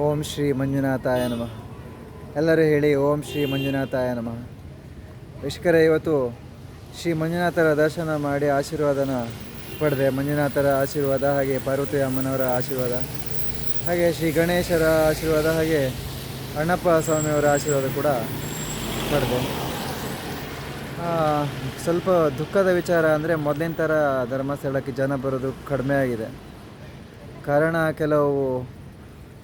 ಓಂ ಶ್ರೀ ಮಂಜುನಾಥಾಯ ನಮಃ. ಎಲ್ಲರೂ ಹೇಳಿ ಓಂ ಶ್ರೀ ಮಂಜುನಾಥಾಯ ನಮಃ. ವೀಕ್ಷಕರೇ, ಇವತ್ತು ಶ್ರೀ ಮಂಜುನಾಥರ ದರ್ಶನ ಮಾಡಿ ಆಶೀರ್ವಾದನ ಪಡೆದೆ. ಮಂಜುನಾಥರ ಆಶೀರ್ವಾದ ಹಾಗೆ ಪಾರ್ವತಿ ಅಮ್ಮನವರ ಆಶೀರ್ವಾದ, ಹಾಗೆ ಶ್ರೀ ಗಣೇಶರ ಆಶೀರ್ವಾದ, ಹಾಗೆ ಅಣ್ಣಪ್ಪ ಸ್ವಾಮಿಯವರ ಆಶೀರ್ವಾದ ಕೂಡ ಪಡೆದೆ. ಸ್ವಲ್ಪ ದುಃಖದ ವಿಚಾರ ಅಂದರೆ ಮೊದಲಿನ ಥರ ಧರ್ಮಸ್ಥಳಕ್ಕೆ ಜನ ಬರೋದು ಕಡಿಮೆ ಆಗಿದೆ. ಕಾರಣ, ಕೆಲವು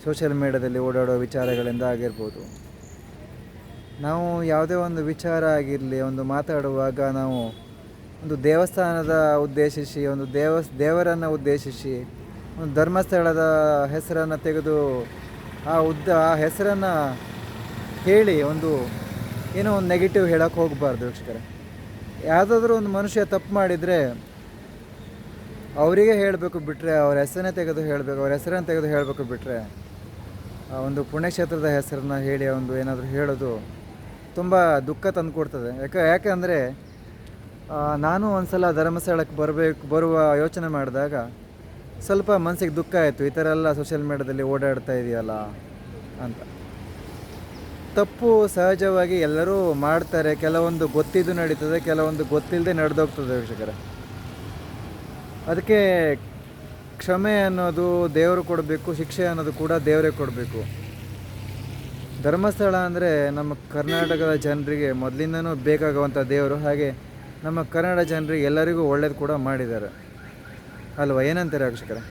ಸೋಷಿಯಲ್ ಮೀಡ್ಯಾದಲ್ಲಿ ಓಡಾಡೋ ವಿಚಾರಗಳಿಂದ ಆಗಿರ್ಬೋದು. ನಾವು ಯಾವುದೇ ಒಂದು ವಿಚಾರ ಆಗಿರಲಿ, ಒಂದು ಮಾತಾಡುವಾಗ ನಾವು ಒಂದು ದೇವಸ್ಥಾನದ ಉದ್ದೇಶಿಸಿ, ಒಂದು ದೇವ, ದೇವರನ್ನು ಉದ್ದೇಶಿಸಿ, ಒಂದು ಧರ್ಮಸ್ಥಳದ ಹೆಸರನ್ನು ತೆಗೆದು ಆ ಉದ್ದ, ಆ ಹೆಸರನ್ನು ಹೇಳಿ ಒಂದು ಏನೋ ಒಂದು ನೆಗೆಟಿವ್ ಹೇಳೋಕ್ಕೆ ಹೋಗಬಾರ್ದು ವೀಕ್ಷಕರೇ. ಯಾವುದಾದ್ರೂ ಒಂದು ಮನುಷ್ಯ ತಪ್ಪು ಮಾಡಿದರೆ ಅವರಿಗೆ ಹೇಳಬೇಕು ಬಿಟ್ಟರೆ ಅವ್ರ ಹೆಸರನ್ನೇ ತೆಗೆದು ಹೇಳಬೇಕು, ಅವ್ರ ಹೆಸರನ್ನು ತೆಗೆದು ಹೇಳಬೇಕು ಬಿಟ್ಟರೆ ಒಂದು ಪುಣ್ಯಕ್ಷೇತ್ರದ ಹೆಸರನ್ನ ಹೇಳಿ ಒಂದು ಏನಾದರೂ ಹೇಳೋದು ತುಂಬ ದುಃಖ ತಂದು ಕೊಡ್ತದೆ ಯಾಕೆ, ಯಾಕೆಂದರೆ ನಾನು ಒಂದು ಸಲ ಧರ್ಮಸ್ಥಳಕ್ಕೆ ಬರಬೇಕು, ಬರುವ ಯೋಚನೆ ಮಾಡಿದಾಗ ಸ್ವಲ್ಪ ಮನಸ್ಸಿಗೆ ದುಃಖ ಆಯಿತು. ಈ ಥರ ಎಲ್ಲ ಸೋಷಿಯಲ್ ಮೀಡ್ಯಾದಲ್ಲಿ ಓಡಾಡ್ತಾ ಇದೆಯಲ್ಲ ಅಂತ. ತಪ್ಪು ಸಹಜವಾಗಿ ಎಲ್ಲರೂ ಮಾಡ್ತಾರೆ. ಕೆಲವೊಂದು ಗೊತ್ತಿದ್ದು ನಡೀತದೆ, ಕೆಲವೊಂದು ಗೊತ್ತಿಲ್ಲದೆ ನಡೆದೋಗ್ತದೆ ವೀಕ್ಷಕರೇ. ಅದಕ್ಕೆ ಕ್ಷಮೆ ಅನ್ನೋದು ದೇವರು ಕೊಡಬೇಕು, ಶಿಕ್ಷೆ ಅನ್ನೋದು ಕೂಡ ದೇವರೇ ಕೊಡಬೇಕು. ಧರ್ಮಸ್ಥಳ ಅಂದರೆ ನಮ್ಮ ಕರ್ನಾಟಕದ ಜನರಿಗೆ ಮೊದಲಿಂದನೂ ಬೇಕಾಗುವಂಥ ದೇವರು. ಹಾಗೆ ನಮ್ಮ ಕನ್ನಡ ಜನರಿಗೆ ಎಲ್ಲರಿಗೂ ಒಳ್ಳೇದು ಕೂಡ ಮಾಡಿದ್ದಾರೆ. ಅಲ್ವಾ? ಏನಂತಾರೆ ವೀಕ್ಷಕರೇ?